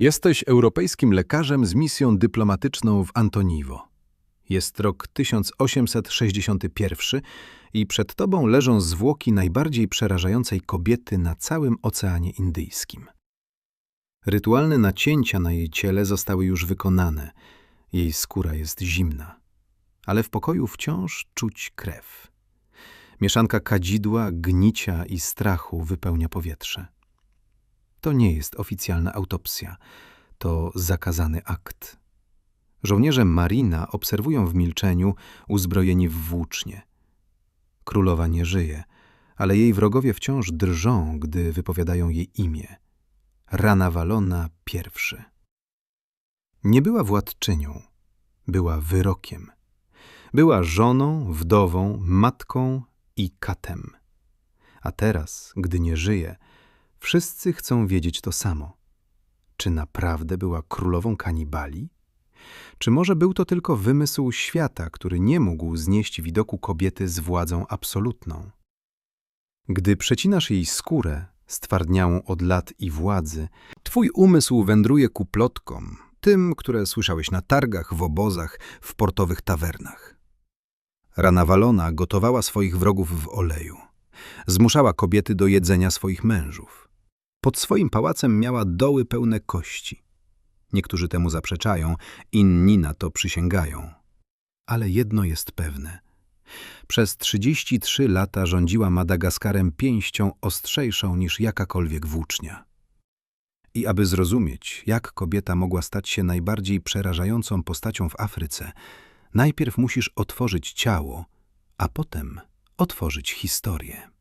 Jesteś europejskim lekarzem z misją dyplomatyczną w Antoniwo. Jest rok 1861 i przed tobą leżą zwłoki najbardziej przerażającej kobiety na całym Oceanie Indyjskim. Rytualne nacięcia na jej ciele zostały już wykonane. Jej skóra jest zimna, ale w pokoju wciąż czuć krew. Mieszanka kadzidła, gnicia i strachu wypełnia powietrze. To nie jest oficjalna autopsja, to zakazany akt. Żołnierze Marina obserwują w milczeniu, uzbrojeni w włócznie. Królowa nie żyje, ale jej wrogowie wciąż drżą, gdy wypowiadają jej imię. Rana Walona pierwszy. Nie była władczynią, była wyrokiem. Była żoną, wdową, matką i katem. A teraz, gdy nie żyje, wszyscy chcą wiedzieć to samo. Czy naprawdę była królową kanibali? Czy może był to tylko wymysł świata, który nie mógł znieść widoku kobiety z władzą absolutną? Gdy przecinasz jej skórę, stwardniałą od lat i władzy, twój umysł wędruje ku plotkom, tym, które słyszałeś na targach, w obozach, w portowych tawernach. Rana Walona gotowała swoich wrogów w oleju. Zmuszała kobiety do jedzenia swoich mężów. Pod swoim pałacem miała doły pełne kości. Niektórzy temu zaprzeczają, inni na to przysięgają. Ale jedno jest pewne. Przez 33 lata rządziła Madagaskarem pięścią ostrzejszą niż jakakolwiek włócznia. I aby zrozumieć, jak kobieta mogła stać się najbardziej przerażającą postacią w Afryce, najpierw musisz otworzyć ciało, a potem otworzyć historię.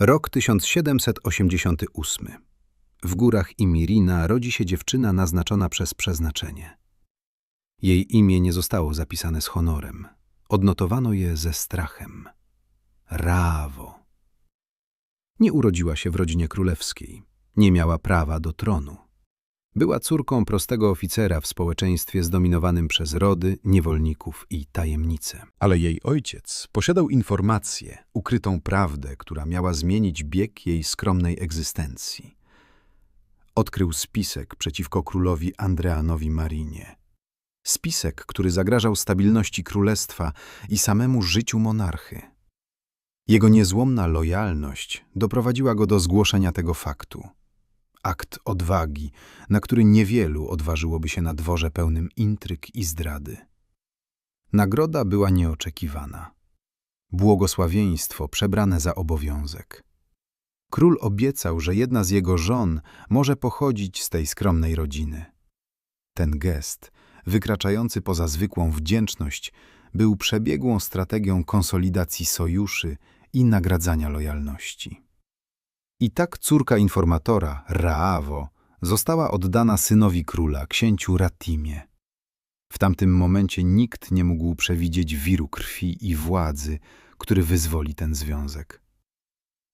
Rok 1788. W górach Imirina rodzi się dziewczyna naznaczona przez przeznaczenie. Jej imię nie zostało zapisane z honorem. Odnotowano je ze strachem. Rawo. Nie urodziła się w rodzinie królewskiej. Nie miała prawa do tronu. Była córką prostego oficera w społeczeństwie zdominowanym przez rody, niewolników i tajemnice. Ale jej ojciec posiadał informację, ukrytą prawdę, która miała zmienić bieg jej skromnej egzystencji. Odkrył spisek przeciwko królowi Andreanowi Marinie. Spisek, który zagrażał stabilności królestwa i samemu życiu monarchy. Jego niezłomna lojalność doprowadziła go do zgłoszenia tego faktu akt odwagi, na który niewielu odważyłoby się na dworze pełnym intryg i zdrady. Nagroda była nieoczekiwana. Błogosławieństwo przebrane za obowiązek. Król obiecał, że jedna z jego żon może pochodzić z tej skromnej rodziny. Ten gest, wykraczający poza zwykłą wdzięczność, był przebiegłą strategią konsolidacji sojuszy i nagradzania lojalności. I tak córka informatora, Raawo, została oddana synowi króla, księciu Ratimie. W tamtym momencie nikt nie mógł przewidzieć wiru krwi i władzy, który wyzwoli ten związek.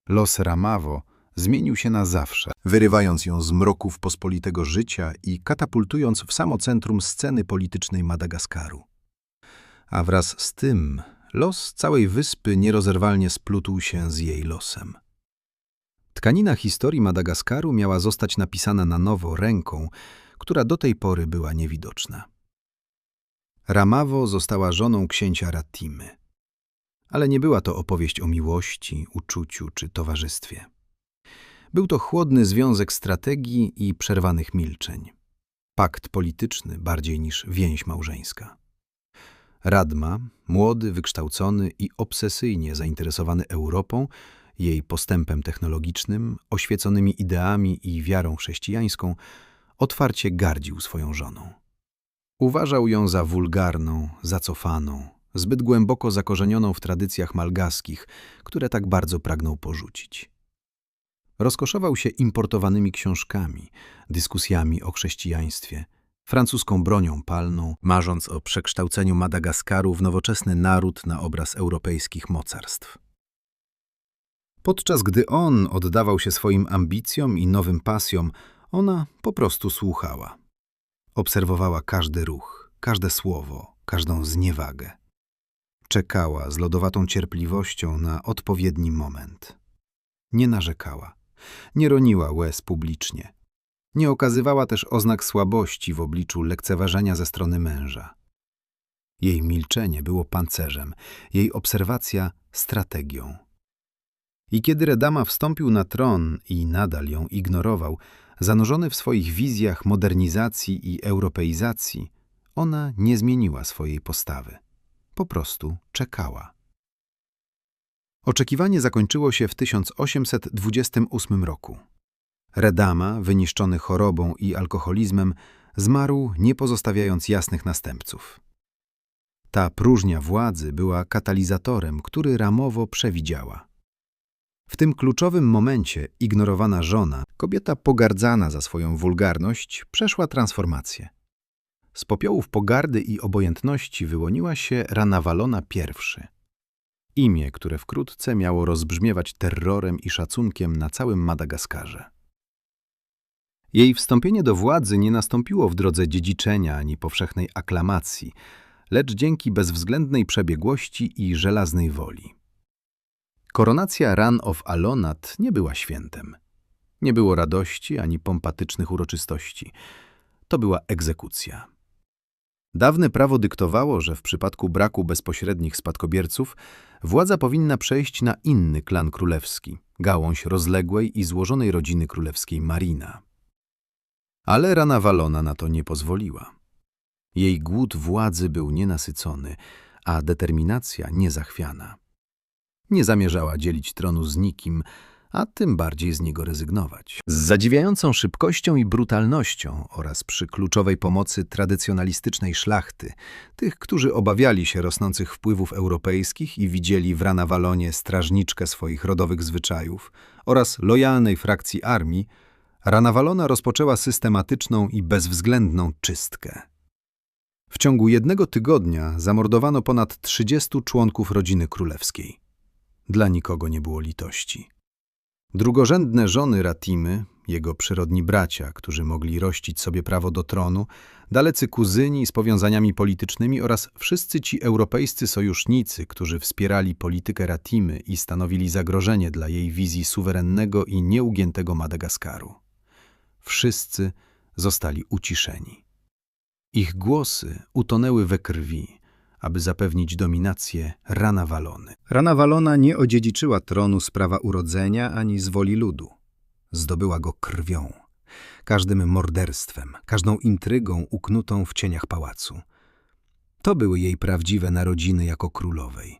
Los Ramawo zmienił się na zawsze, wyrywając ją z mroków pospolitego życia i katapultując w samo centrum sceny politycznej Madagaskaru. A wraz z tym los całej wyspy nierozerwalnie splótł się z jej losem. Tkanina historii Madagaskaru miała zostać napisana na nowo ręką, która do tej pory była niewidoczna. Ramawo została żoną księcia Ratimy. Ale nie była to opowieść o miłości, uczuciu czy towarzystwie. Był to chłodny związek strategii i przerwanych milczeń. Pakt polityczny bardziej niż więź małżeńska. Radma, młody, wykształcony i obsesyjnie zainteresowany Europą, jej postępem technologicznym, oświeconymi ideami i wiarą chrześcijańską, otwarcie gardził swoją żoną. Uważał ją za wulgarną, zacofaną, zbyt głęboko zakorzenioną w tradycjach malgaskich, które tak bardzo pragnął porzucić. Rozkoszował się importowanymi książkami, dyskusjami o chrześcijaństwie, francuską bronią palną, marząc o przekształceniu Madagaskaru w nowoczesny naród na obraz europejskich mocarstw. Podczas gdy on oddawał się swoim ambicjom i nowym pasjom, ona po prostu słuchała. Obserwowała każdy ruch, każde słowo, każdą zniewagę. Czekała z lodowatą cierpliwością na odpowiedni moment. Nie narzekała, nie roniła łez publicznie. Nie okazywała też oznak słabości w obliczu lekceważenia ze strony męża. Jej milczenie było pancerzem, jej obserwacja strategią. I kiedy Redama wstąpił na tron i nadal ją ignorował, zanurzony w swoich wizjach modernizacji i europeizacji, ona nie zmieniła swojej postawy. Po prostu czekała. Oczekiwanie zakończyło się w 1828 roku. Redama, wyniszczony chorobą i alkoholizmem, zmarł, nie pozostawiając jasnych następców. Ta próżnia władzy była katalizatorem, który ramowo przewidziała. W tym kluczowym momencie ignorowana żona, kobieta pogardzana za swoją wulgarność, przeszła transformację. Z popiołów pogardy i obojętności wyłoniła się Ranawalona I. Imię, które wkrótce miało rozbrzmiewać terrorem i szacunkiem na całym Madagaskarze. Jej wstąpienie do władzy nie nastąpiło w drodze dziedziczenia ani powszechnej aklamacji, lecz dzięki bezwzględnej przebiegłości i żelaznej woli. Koronacja Ran of Alonat nie była świętem. Nie było radości ani pompatycznych uroczystości. To była egzekucja. Dawne prawo dyktowało, że w przypadku braku bezpośrednich spadkobierców władza powinna przejść na inny klan królewski, gałąź rozległej i złożonej rodziny królewskiej Marina. Ale Rana Walona na to nie pozwoliła. Jej głód władzy był nienasycony, a determinacja niezachwiana. Nie zamierzała dzielić tronu z nikim, a tym bardziej z niego rezygnować. Z zadziwiającą szybkością i brutalnością oraz przy kluczowej pomocy tradycjonalistycznej szlachty, tych, którzy obawiali się rosnących wpływów europejskich i widzieli w Ranawalonie strażniczkę swoich rodowych zwyczajów oraz lojalnej frakcji armii, Ranawalona rozpoczęła systematyczną i bezwzględną czystkę. W ciągu jednego tygodnia zamordowano ponad 30 członków rodziny królewskiej. Dla nikogo nie było litości. Drugorzędne żony Ratimy, jego przyrodni bracia, którzy mogli rościć sobie prawo do tronu, dalecy kuzyni z powiązaniami politycznymi oraz wszyscy ci europejscy sojusznicy, którzy wspierali politykę Ratimy i stanowili zagrożenie dla jej wizji suwerennego i nieugiętego Madagaskaru. Wszyscy zostali uciszeni. Ich głosy utonęły we krwi, aby zapewnić dominację Rana Walony. Rana Walona nie odziedziczyła tronu z prawa urodzenia ani z woli ludu. Zdobyła go krwią, każdym morderstwem, każdą intrygą uknutą w cieniach pałacu. To były jej prawdziwe narodziny jako królowej.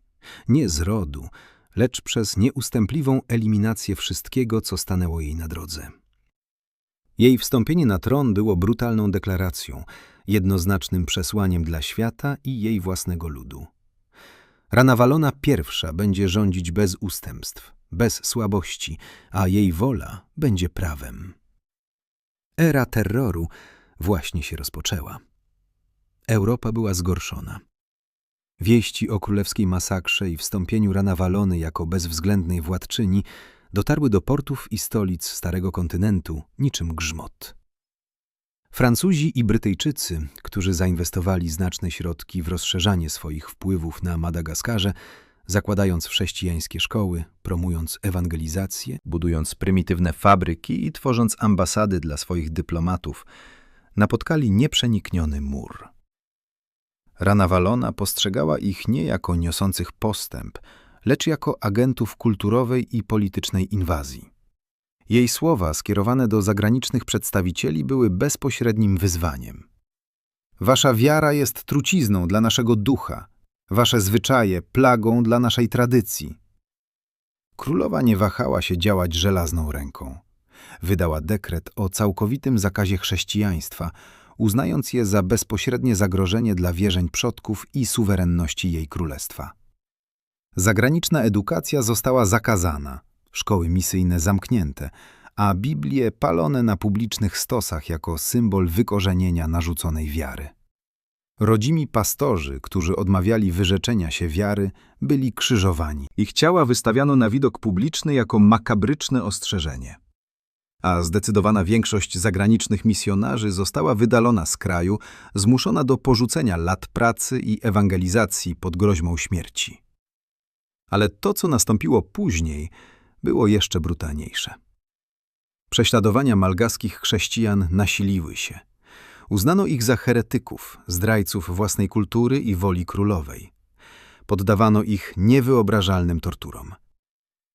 Nie z rodu, lecz przez nieustępliwą eliminację wszystkiego, co stanęło jej na drodze. Jej wstąpienie na tron było brutalną deklaracją, jednoznacznym przesłaniem dla świata i jej własnego ludu. Ranawalona pierwsza będzie rządzić bez ustępstw, bez słabości, a jej wola będzie prawem. Era terroru właśnie się rozpoczęła. Europa była zgorszona. Wieści o królewskiej masakrze i wstąpieniu Ranawalony jako bezwzględnej władczyni dotarły do portów i stolic Starego Kontynentu niczym grzmot. Francuzi i Brytyjczycy, którzy zainwestowali znaczne środki w rozszerzanie swoich wpływów na Madagaskarze, zakładając chrześcijańskie szkoły, promując ewangelizację, budując prymitywne fabryki i tworząc ambasady dla swoich dyplomatów, napotkali nieprzenikniony mur. Rana Walona postrzegała ich nie jako niosących postęp, lecz jako agentów kulturowej i politycznej inwazji. Jej słowa skierowane do zagranicznych przedstawicieli były bezpośrednim wyzwaniem. Wasza wiara jest trucizną dla naszego ducha, wasze zwyczaje plagą dla naszej tradycji. Królowa nie wahała się działać żelazną ręką. Wydała dekret o całkowitym zakazie chrześcijaństwa, uznając je za bezpośrednie zagrożenie dla wierzeń przodków i suwerenności jej królestwa. Zagraniczna edukacja została zakazana, szkoły misyjne zamknięte, a Biblie palone na publicznych stosach jako symbol wykorzenienia narzuconej wiary. Rodzimi pastorzy, którzy odmawiali wyrzeczenia się wiary, byli krzyżowani. Ich ciała wystawiano na widok publiczny jako makabryczne ostrzeżenie. A zdecydowana większość zagranicznych misjonarzy została wydalona z kraju, zmuszona do porzucenia lat pracy i ewangelizacji pod groźbą śmierci. Ale to, co nastąpiło później, było jeszcze brutalniejsze. Prześladowania malgaskich chrześcijan nasiliły się. Uznano ich za heretyków, zdrajców własnej kultury i woli królowej. Poddawano ich niewyobrażalnym torturom.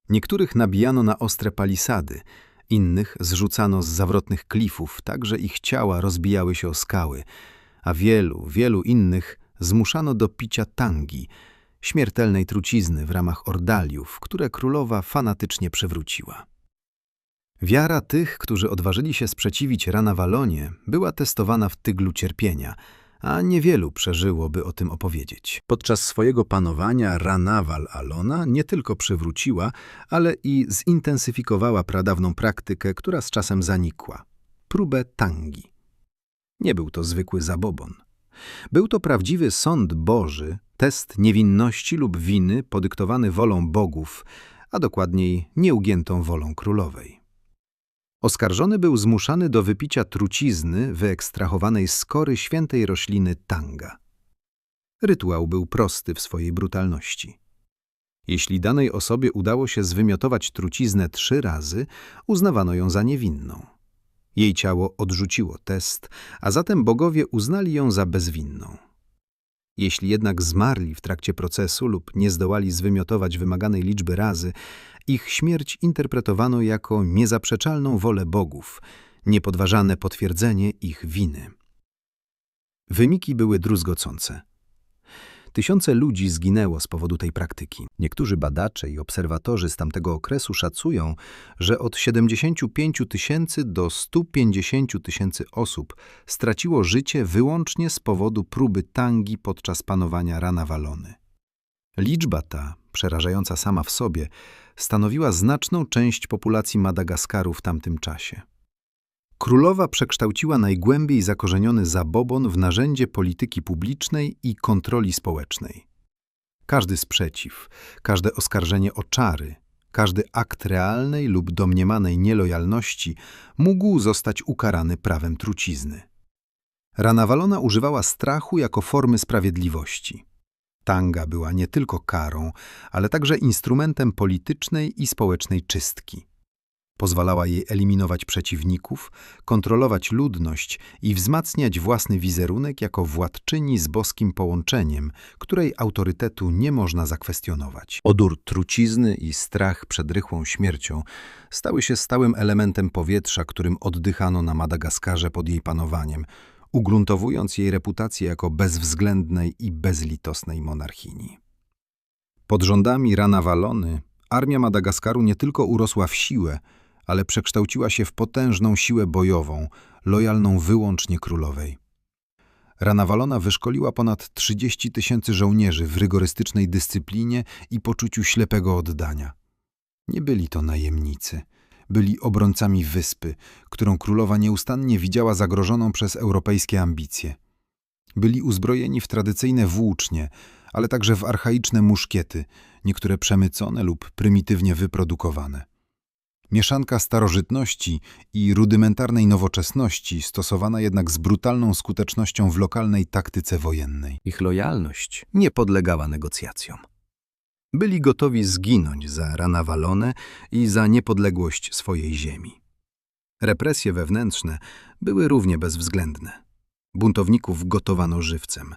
Niektórych nabijano na ostre palisady, innych zrzucano z zawrotnych klifów, tak że ich ciała rozbijały się o skały, a wielu, wielu innych zmuszano do picia tangi, śmiertelnej trucizny w ramach ordaliów, które królowa fanatycznie przywróciła. Wiara tych, którzy odważyli się sprzeciwić Ranawalonie, była testowana w tyglu cierpienia, a niewielu przeżyłoby o tym opowiedzieć. Podczas swojego panowania Ranawal Alona nie tylko przywróciła, ale i zintensyfikowała pradawną praktykę, która z czasem zanikła próbę tangi. Nie był to zwykły zabobon. Był to prawdziwy sąd Boży, test niewinności lub winy podyktowany wolą bogów, a dokładniej nieugiętą wolą królowej. Oskarżony był zmuszany do wypicia trucizny wyekstrahowanej z kory świętej rośliny tanga. Rytuał był prosty w swojej brutalności. Jeśli danej osobie udało się zwymiotować truciznę trzy razy, uznawano ją za niewinną. Jej ciało odrzuciło test, a zatem bogowie uznali ją za bezwinną. Jeśli jednak zmarli w trakcie procesu lub nie zdołali zwymiotować wymaganej liczby razy, ich śmierć interpretowano jako niezaprzeczalną wolę bogów, niepodważane potwierdzenie ich winy. Wyniki były druzgocące. Tysiące ludzi zginęło z powodu tej praktyki. Niektórzy badacze i obserwatorzy z tamtego okresu szacują, że od 75 tysięcy do 150 tysięcy osób straciło życie wyłącznie z powodu próby tangi podczas panowania Rana Walony. Liczba ta, przerażająca sama w sobie, stanowiła znaczną część populacji Madagaskaru w tamtym czasie. Królowa przekształciła najgłębiej zakorzeniony zabobon w narzędzie polityki publicznej i kontroli społecznej. Każdy sprzeciw, każde oskarżenie o czary, każdy akt realnej lub domniemanej nielojalności mógł zostać ukarany prawem trucizny. Ranawalona używała strachu jako formy sprawiedliwości. Tanga była nie tylko karą, ale także instrumentem politycznej i społecznej czystki. Pozwalała jej eliminować przeciwników, kontrolować ludność i wzmacniać własny wizerunek jako władczyni z boskim połączeniem, której autorytetu nie można zakwestionować. Odór trucizny i strach przed rychłą śmiercią stały się stałym elementem powietrza, którym oddychano na Madagaskarze pod jej panowaniem, ugruntowując jej reputację jako bezwzględnej i bezlitosnej monarchini. Pod rządami Rana Walony armia Madagaskaru nie tylko urosła w siłę, ale przekształciła się w potężną siłę bojową, lojalną wyłącznie królowej. Rana Walona wyszkoliła ponad 30 tysięcy żołnierzy w rygorystycznej dyscyplinie i poczuciu ślepego oddania. Nie byli to najemnicy – byli obrońcami wyspy, którą królowa nieustannie widziała zagrożoną przez europejskie ambicje. Byli uzbrojeni w tradycyjne włócznie, ale także w archaiczne muszkiety, niektóre przemycone lub prymitywnie wyprodukowane. Mieszanka starożytności i rudymentarnej nowoczesności, stosowana jednak z brutalną skutecznością w lokalnej taktyce wojennej. Ich lojalność nie podlegała negocjacjom. Byli gotowi zginąć za Ranawalone i za niepodległość swojej ziemi. Represje wewnętrzne były równie bezwzględne. Buntowników gotowano żywcem.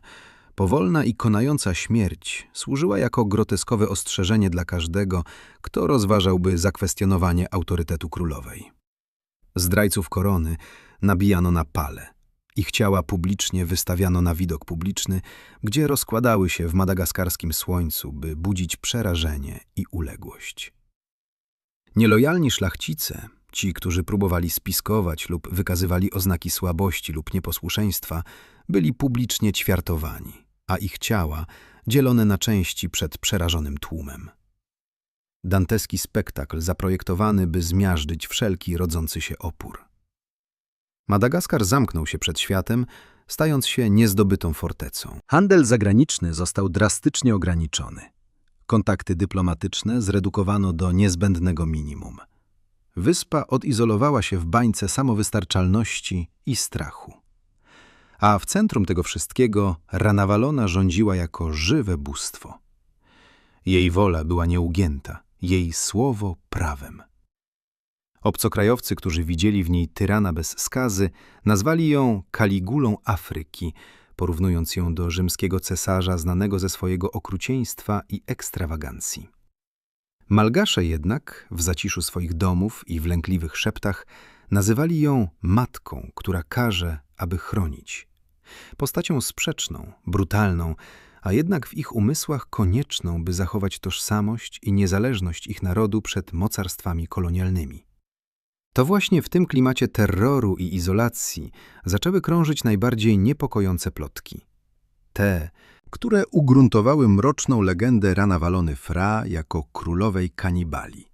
Powolna i konająca śmierć służyła jako groteskowe ostrzeżenie dla każdego, kto rozważałby zakwestionowanie autorytetu królowej. Zdrajców korony nabijano na pale – ich ciała publicznie wystawiano na widok publiczny, gdzie rozkładały się w madagaskarskim słońcu, by budzić przerażenie i uległość. Nielojalni szlachcice, ci, którzy próbowali spiskować lub wykazywali oznaki słabości lub nieposłuszeństwa, byli publicznie ćwiartowani, a ich ciała dzielone na części przed przerażonym tłumem. Danteski spektakl zaprojektowany, by zmiażdżyć wszelki rodzący się opór. Madagaskar zamknął się przed światem, stając się niezdobytą fortecą. Handel zagraniczny został drastycznie ograniczony. Kontakty dyplomatyczne zredukowano do niezbędnego minimum. Wyspa odizolowała się w bańce samowystarczalności i strachu. A w centrum tego wszystkiego Ranawalona rządziła jako żywe bóstwo. Jej wola była nieugięta, jej słowo prawem. Obcokrajowcy, którzy widzieli w niej tyrana bez skazy, nazwali ją Kaligulą Afryki, porównując ją do rzymskiego cesarza znanego ze swojego okrucieństwa i ekstrawagancji. Malgasze jednak, w zaciszu swoich domów i w lękliwych szeptach, nazywali ją matką, która każe, aby chronić. Postacią sprzeczną, brutalną, a jednak w ich umysłach konieczną, by zachować tożsamość i niezależność ich narodu przed mocarstwami kolonialnymi. To właśnie w tym klimacie terroru i izolacji zaczęły krążyć najbardziej niepokojące plotki. Te, które ugruntowały mroczną legendę Ranawalony Fra jako królowej kanibali.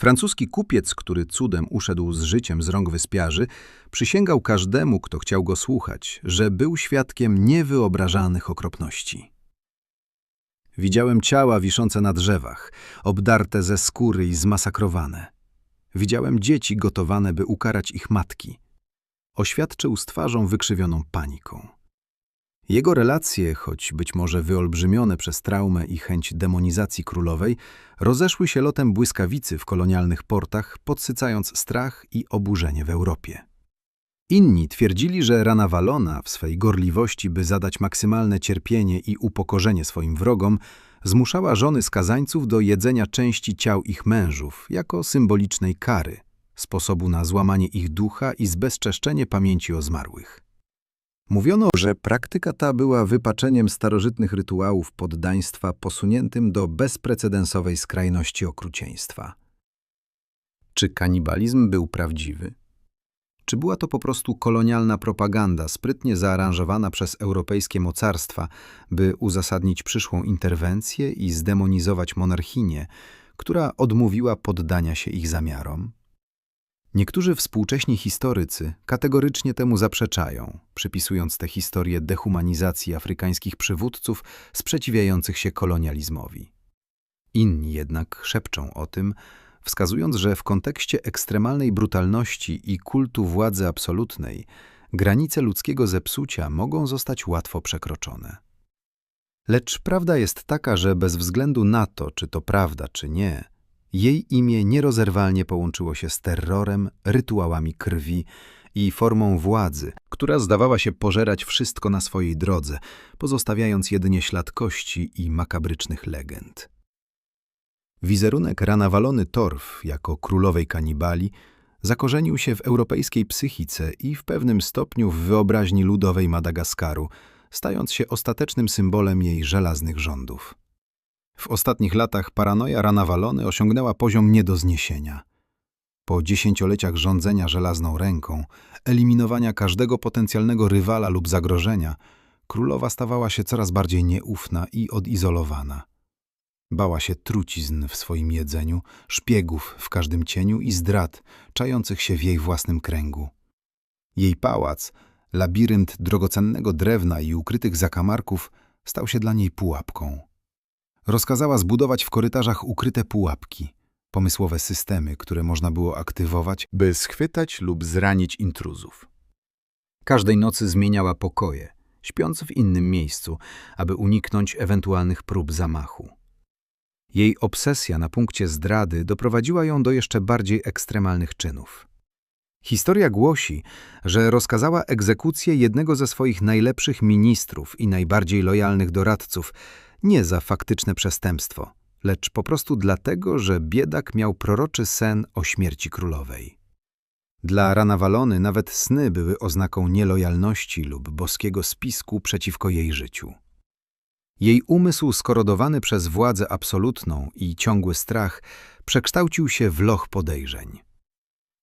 Francuski kupiec, który cudem uszedł z życiem z rąk wyspiarzy, przysięgał każdemu, kto chciał go słuchać, że był świadkiem niewyobrażalnych okropności. Widziałem ciała wiszące na drzewach, obdarte ze skóry i zmasakrowane. Widziałem dzieci gotowane, by ukarać ich matki. Oświadczył z twarzą wykrzywioną paniką. Jego relacje, choć być może wyolbrzymione przez traumę i chęć demonizacji królowej, rozeszły się lotem błyskawicy w kolonialnych portach, podsycając strach i oburzenie w Europie. Inni twierdzili, że rana Walona w swej gorliwości, by zadać maksymalne cierpienie i upokorzenie swoim wrogom, zmuszała żony skazańców do jedzenia części ciał ich mężów jako symbolicznej kary, sposobu na złamanie ich ducha i zbezczeszczenie pamięci o zmarłych. Mówiono, że praktyka ta była wypaczeniem starożytnych rytuałów poddaństwa posuniętym do bezprecedensowej skrajności okrucieństwa. Czy kanibalizm był prawdziwy? Czy była to po prostu kolonialna propaganda sprytnie zaaranżowana przez europejskie mocarstwa, by uzasadnić przyszłą interwencję i zdemonizować monarchinię, która odmówiła poddania się ich zamiarom? Niektórzy współcześni historycy kategorycznie temu zaprzeczają, przypisując tę historię dehumanizacji afrykańskich przywódców sprzeciwiających się kolonializmowi. Inni jednak szepczą o tym, wskazując, że w kontekście ekstremalnej brutalności i kultu władzy absolutnej granice ludzkiego zepsucia mogą zostać łatwo przekroczone. Lecz prawda jest taka, że bez względu na to, czy to prawda, czy nie, jej imię nierozerwalnie połączyło się z terrorem, rytuałami krwi i formą władzy, która zdawała się pożerać wszystko na swojej drodze, pozostawiając jedynie ślad kości i makabrycznych legend. Wizerunek Ranawalony Torf jako królowej kanibali zakorzenił się w europejskiej psychice i w pewnym stopniu w wyobraźni ludowej Madagaskaru, stając się ostatecznym symbolem jej żelaznych rządów. W ostatnich latach paranoja Ranawalony osiągnęła poziom nie do zniesienia. Po dziesięcioleciach rządzenia żelazną ręką, eliminowania każdego potencjalnego rywala lub zagrożenia, królowa stawała się coraz bardziej nieufna i odizolowana. Bała się trucizn w swoim jedzeniu, szpiegów w każdym cieniu i zdrad czających się w jej własnym kręgu. Jej pałac, labirynt drogocennego drewna i ukrytych zakamarków, stał się dla niej pułapką. Rozkazała zbudować w korytarzach ukryte pułapki, pomysłowe systemy, które można było aktywować, by schwytać lub zranić intruzów. Każdej nocy zmieniała pokoje, śpiąc w innym miejscu, aby uniknąć ewentualnych prób zamachu. Jej obsesja na punkcie zdrady doprowadziła ją do jeszcze bardziej ekstremalnych czynów. Historia głosi, że rozkazała egzekucję jednego ze swoich najlepszych ministrów i najbardziej lojalnych doradców, nie za faktyczne przestępstwo, lecz po prostu dlatego, że biedak miał proroczy sen o śmierci królowej. Dla Ranawalony nawet sny były oznaką nielojalności lub boskiego spisku przeciwko jej życiu. Jej umysł skorodowany przez władzę absolutną i ciągły strach przekształcił się w loch podejrzeń.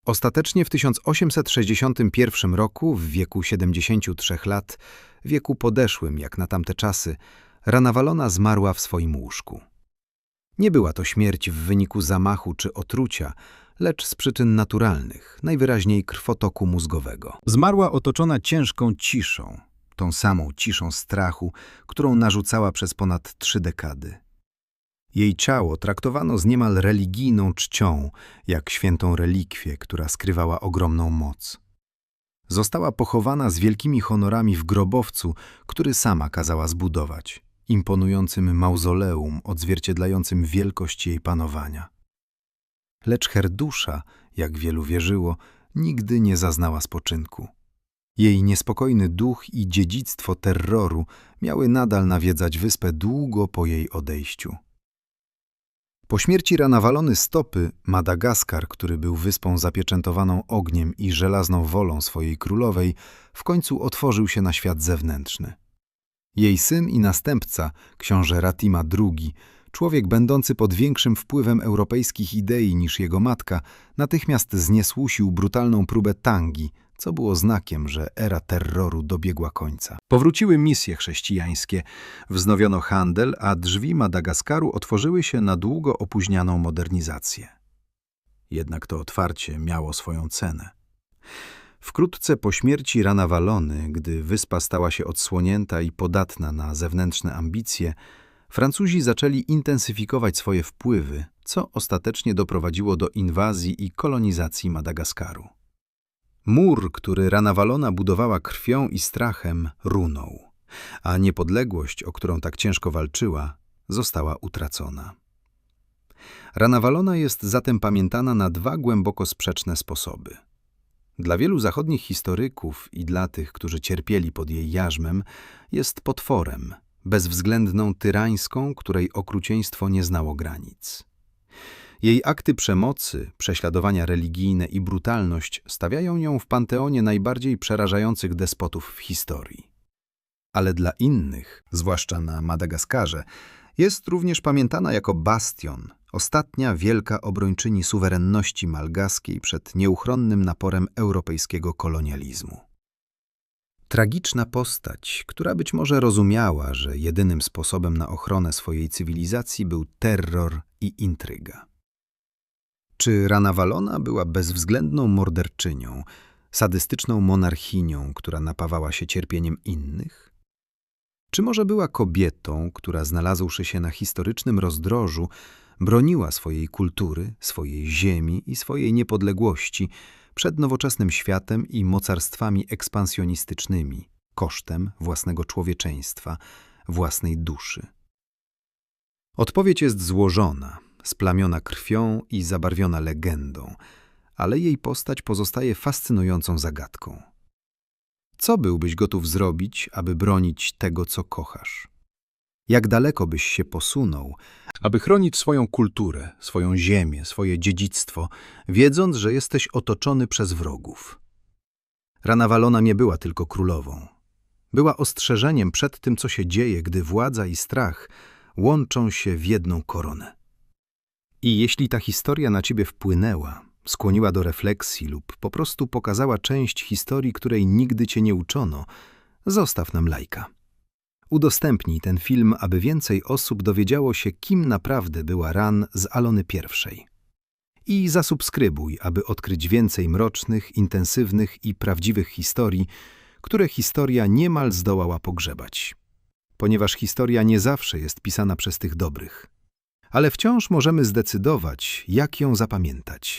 Ostatecznie w 1861 roku, w wieku 73 lat, wieku podeszłym jak na tamte czasy, Ranawalona zmarła w swoim łóżku. Nie była to śmierć w wyniku zamachu czy otrucia, lecz z przyczyn naturalnych, najwyraźniej krwotoku mózgowego. Zmarła otoczona ciężką ciszą, tą samą ciszą strachu, którą narzucała przez ponad trzy dekady. Jej ciało traktowano z niemal religijną czcią, jak świętą relikwię, która skrywała ogromną moc. Została pochowana z wielkimi honorami w grobowcu, który sama kazała zbudować, imponującym mauzoleum odzwierciedlającym wielkość jej panowania. Lecz Herdusza, jak wielu wierzyło, nigdy nie zaznała spoczynku. Jej niespokojny duch i dziedzictwo terroru miały nadal nawiedzać wyspę długo po jej odejściu. Po śmierci Ranawalony Stopy, Madagaskar, który był wyspą zapieczętowaną ogniem i żelazną wolą swojej królowej, w końcu otworzył się na świat zewnętrzny. Jej syn i następca, książę Ratima II, człowiek będący pod większym wpływem europejskich idei niż jego matka, natychmiast zniesłusił brutalną próbę tangi, co było znakiem, że era terroru dobiegła końca. Powróciły misje chrześcijańskie, wznowiono handel, a drzwi Madagaskaru otworzyły się na długo opóźnianą modernizację. Jednak to otwarcie miało swoją cenę. Wkrótce po śmierci Ranawalony, gdy wyspa stała się odsłonięta i podatna na zewnętrzne ambicje, Francuzi zaczęli intensyfikować swoje wpływy, co ostatecznie doprowadziło do inwazji i kolonizacji Madagaskaru. Mur, który Ranawalona budowała krwią i strachem, runął, a niepodległość, o którą tak ciężko walczyła, została utracona. Ranawalona jest zatem pamiętana na dwa głęboko sprzeczne sposoby. Dla wielu zachodnich historyków i dla tych, którzy cierpieli pod jej jarzmem, jest potworem, bezwzględną tyrańską, której okrucieństwo nie znało granic. Jej akty przemocy, prześladowania religijne i brutalność stawiają ją w panteonie najbardziej przerażających despotów w historii. Ale dla innych, zwłaszcza na Madagaskarze, jest również pamiętana jako bastion, ostatnia wielka obrończyni suwerenności malgaskiej przed nieuchronnym naporem europejskiego kolonializmu. Tragiczna postać, która być może rozumiała, że jedynym sposobem na ochronę swojej cywilizacji był terror i intryga. Czy Ranawalona była bezwzględną morderczynią, sadystyczną monarchinią, która napawała się cierpieniem innych? Czy może była kobietą, która znalazłszy się na historycznym rozdrożu, broniła swojej kultury, swojej ziemi i swojej niepodległości przed nowoczesnym światem i mocarstwami ekspansjonistycznymi, kosztem własnego człowieczeństwa, własnej duszy? Odpowiedź jest złożona, splamiona krwią i zabarwiona legendą, ale jej postać pozostaje fascynującą zagadką. Co byłbyś gotów zrobić, aby bronić tego, co kochasz? Jak daleko byś się posunął, aby chronić swoją kulturę, swoją ziemię, swoje dziedzictwo, wiedząc, że jesteś otoczony przez wrogów? Rana Walona nie była tylko królową. Była ostrzeżeniem przed tym, co się dzieje, gdy władza i strach łączą się w jedną koronę. I jeśli ta historia na ciebie wpłynęła, skłoniła do refleksji lub po prostu pokazała część historii, której nigdy cię nie uczono, zostaw nam lajka. Udostępnij ten film, aby więcej osób dowiedziało się, kim naprawdę była Ran z Alony I. I zasubskrybuj, aby odkryć więcej mrocznych, intensywnych i prawdziwych historii, które historia niemal zdołała pogrzebać. Ponieważ historia nie zawsze jest pisana przez tych dobrych – ale wciąż możemy zdecydować, jak ją zapamiętać.